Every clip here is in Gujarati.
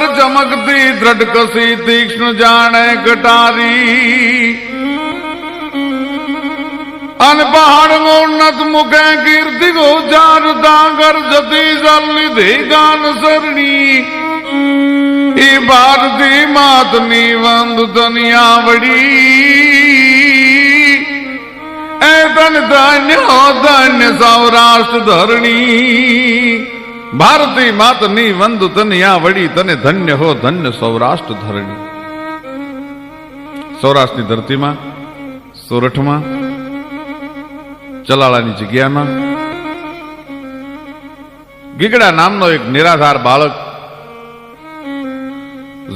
ચમકતી દ્રઢકસી તીક્ષ્ણ જાણે કટારી અન પહાડ ઉન્નત મુખે કીર્તિ ગોચાર ડાંગર જતી જલ લીધી ગાન સરણી ઈ ભારતી માતની વંદ દનિયા વડી એ તન ધન્ય ધન્ય સૌરાષ્ટ્ર ધરણી. ભારતી માતની વંદ તનિયા વળી, તને ધન્ય હો, ધન્ય સૌરાષ્ટ્ર ધરણી. સૌરાષ્ટ્રની ધરતીમાં, સોરઠમાં, ચલાળાની જગ્યામાં, ગીગડા નામનો એક નિરાધાર બાળક,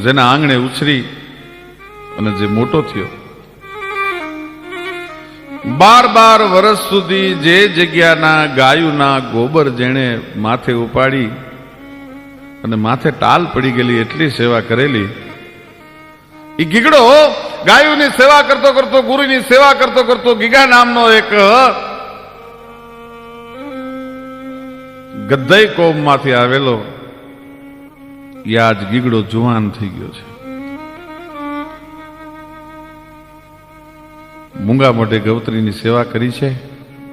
જેના આંગણે ઉછરી અને જે મોટો થયો બાર બાર વર્ષ સુધી જે જગ્યાના ગાયુના ગોબર જેણે માથે ઉપાડી અને માથે ટાલ પડી ગયેલી, એટલી સેવા કરેલી. એ ગીગડો, ગાયુની સેવા કરતો કરતો, ગુરુની સેવા કરતો કરતો ગીગા નામનો એક, ગદ્દઈ કોમમાંથી આવેલો. આજ ગીગડો જુવાન થઈ ગયો છે. મૂંગા મોઢે ગૌત્રીની સેવા કરી છે,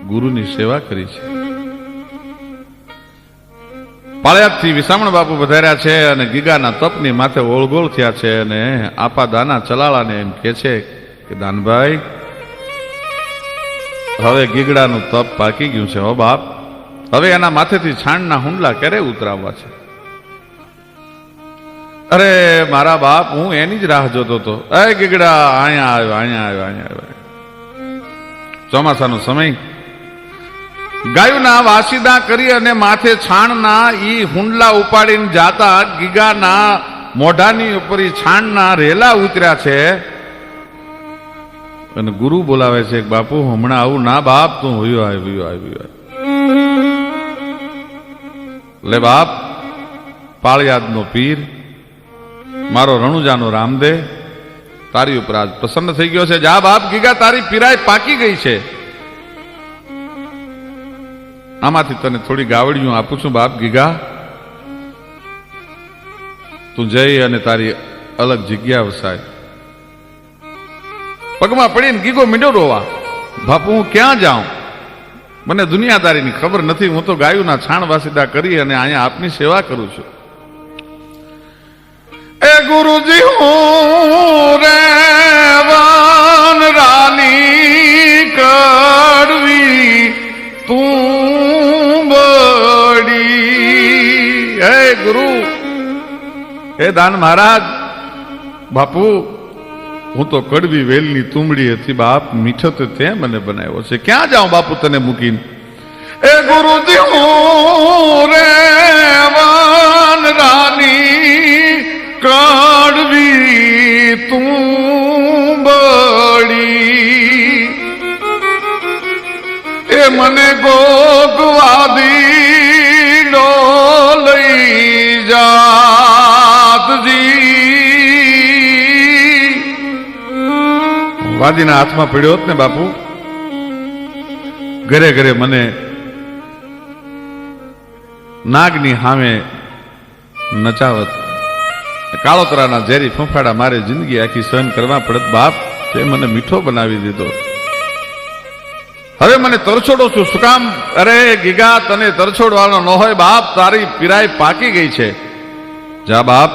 ગુરુની સેવા કરી છે. પાળિયાદથી વિસામણ બાપુ વધાર્યા છે અને ગીગાના તપની માથે ઓળગોળ થયા છે અને આપા દાના ચલાળાને એમ કે છે કે, દાનભાઈ, હવે ગીગડાનું તપ પાકી ગયું છે હો બાપ. હવે એના માથેથી છાણના હુંડલા ક્યારે ઉતરાવવા છે? અરે, મારા બાપ, હું એની જ રાહ જોતો હતો. એ ગીગડા, અહીંયા આવ્યો અહીંયા આવ્યો અહીંયા આવ્યો. ચોમાસાનો સમય. ગાયુના વાસીદા કરી અને માથે છાણના ઈ હુંડલા ઉપાડીને જાતા ગીગાના મોઢાની ઉપર છાણના રેલા ઉતર્યા છે. અને ગુરુ બોલાવે છે બાપુ, હમણાં આવું ના બાપ, તું હોયો આવ્યો આવ્યો લે બાપ, પાળિયાદનો પીર, મારો રણુજાનો રામદે તારી ઉપર આજ પ્રસન્ન થઈ ગયો છે. જા બાપ, ગીગા, તારી પીરાય પાકી ગઈ છે. આમાંથી તને થોડી ગાવડિયું આપું છું બાપ, ગીગા. તું જઈ અને તારી અલગ જગ્યા વસાય. પગમાં પડીને ગીગો મીંડો રોવા. બાપુ, હું ક્યાં જાઉં? મને દુનિયાદારીની ખબર નથી. હું તો ગાયુના છાણ વાસીદા કરી અને અહીંયા આપની સેવા કરું છું. એ ગુરુજી, હું રે વાન રાની કડવી, તું બડી. હે ગુરુ, હે દાન મહારાજ, બાપુ, હું તો કડવી વેલની તુંબડી હતી, બાપ મીઠો તો તે મને બનાવ્યો છે. ક્યાં જાઉં બાપુ તને મૂકીને? એ ગુરુજી, હું રે વાન રાની કડવી તું બળી. એ મને ગોગવાદી નો લઈ જાતજી. વાદીના હાથમાં પડ્યો ને બાપુ? ઘરે ઘરે મને નાગની સામે નચાવત. કાળોતરાના ઝેરી ફૂંફાડા મારે જિંદગી આખી સહન કરવા પડત બાપ, તે મને મીઠો બનાવી દીધો. હવે મને તરછોડો છું શું કામ અરે, ગીગા, તને તરછોડવાનો ન હોય બાપ, તારી પીરાય પાકી ગઈ છે. જા બાપ,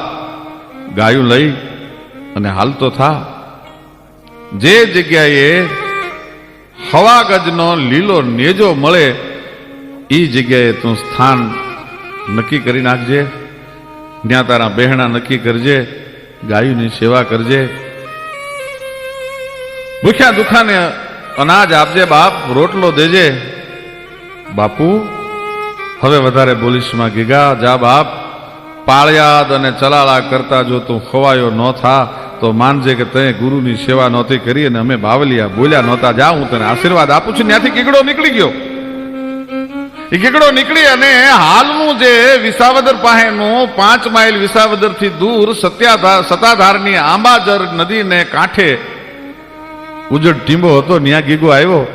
ગાયું લઈ અને હાલતો થા. જે જગ્યાએ હવા ગજનો લીલો નેજો મળે એ જગ્યાએ તું સ્થાન નક્કી કરી નાખજે. ત્યાં તારા બહેણા નક્કી કરજે, ગાયુની સેવા કરજે. ભૂખ્યા દુખાને અનાજ આપજે, બાપ, રોટલો દેજે. બાપુ, હવે વધારે બોલીશમાં ગીગા, જા બાપ, પાળિયાદ અને ચલાળા કરતા જો તું ખવાયો ન થા, તો માનજે કે તે ગુરુની સેવા નહોતી કરી અને અમે બાવલિયા બોલ્યા નહોતા. જા, હું તને આશીર્વાદ આપું છું. ત્યાંથી કીકડો નીકળી ગયો. એ નીકળી અને હાલનું જે વિસાવદર પાસેનું પાંચ માઇલ વિસાવદરથી દૂર સત્યાધાર સતાધારની આંબાજર નદીને કાંઠે ઉજળ ટીંબો હતો, ન્યા ગીગો આવ્યો.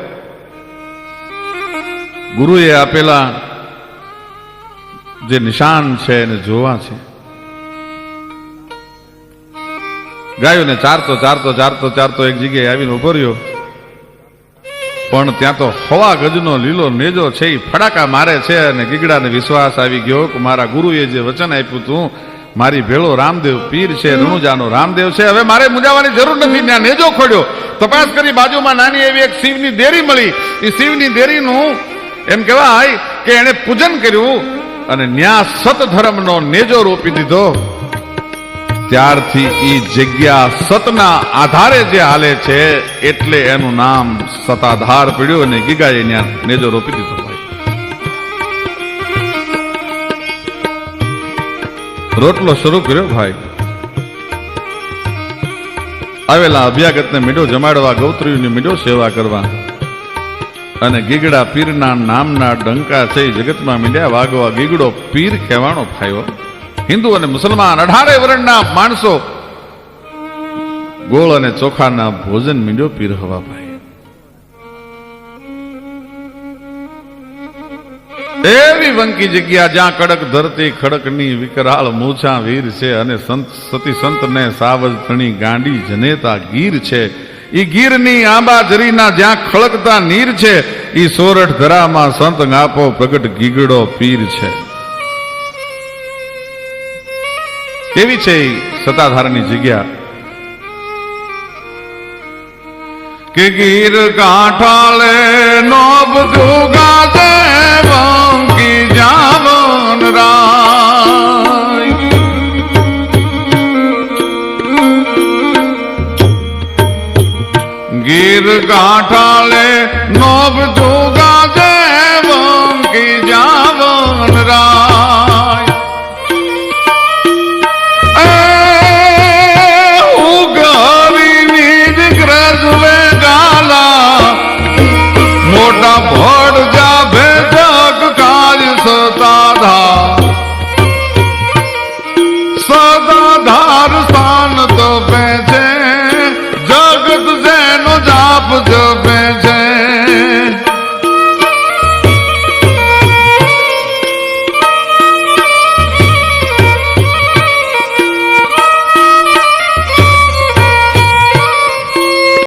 ગુરુએ આપેલા જે નિશાન છે એને જોવા છે. ગાયો ને ચારતો ચારતો ચારતો ચારતો એક જગ્યાએ આવીને ઊભો રહ્યો. પણ ત્યાં તો હવા ગજનો લીલો નેજો છે એ ફડાકા મારે છે અને ગીગડાને વિશ્વાસ આવી ગયો કે મારા ગુરુએ જે વચન આપ્યું તું મારી ભેળો રામદેવ પીર છે રણુજાનો રામદેવ છે હવે મારે મુજાવાની જરૂર નથી. ત્યાં નેજો ખોડ્યો. તપાસ કરી બાજુમાં નાની એવી એક શિવની દેરી મળી. એ શિવની દેરીનું એમ કહેવાય કે એણે પૂજન કર્યું અને ન્યા સત ધર્મનો નેજો રોપી દીધો. ત્યારથી એ જગ્યા સતના આધારે જે હાલે છે, એટલે એનું નામ સતાધાર પીડ્યું અને ગીગાએ નેજો રોપી દીધો રોટલો શરૂ કર્યો ભાઈ. આવેલા અભ્યાગતને મીડો જમાડવા ગૌત્રીઓની મીડો સેવા કરવા અને ગીગડા પીરના નામના ડંકા છે જગતમાં મીડ્યા વાગવા ગીગડો પીર કહેવાનો થયો હિન્દુ અને મુસલમાન અઢારે વર્ણના માણસો ગોળ અને ચોખાના ભોજન મીંડ્યો પીર હવા ભાઈ એવી વંકી જગ્યા જ્યાં કડક ધરતી, ખડકની વિકરાળ મૂછા વીર છે અને સંત, સતી સંતને સાવજણી ગાંડી જનેતા ગીર છે. ઈ ગીરની આંબા જરીના જ્યાં ખળકતા નીર છે, ઈ સોરઠ ધરામાં સંત ગાપો પ્રગટ ગીગડો પીર છે. કેવી છે એ સતાધારની જગ્યા કે ગીર કાંઠાલે નોબ દુગા દેવં કી જાવન રાય ગીર કાંઠાલે નોબ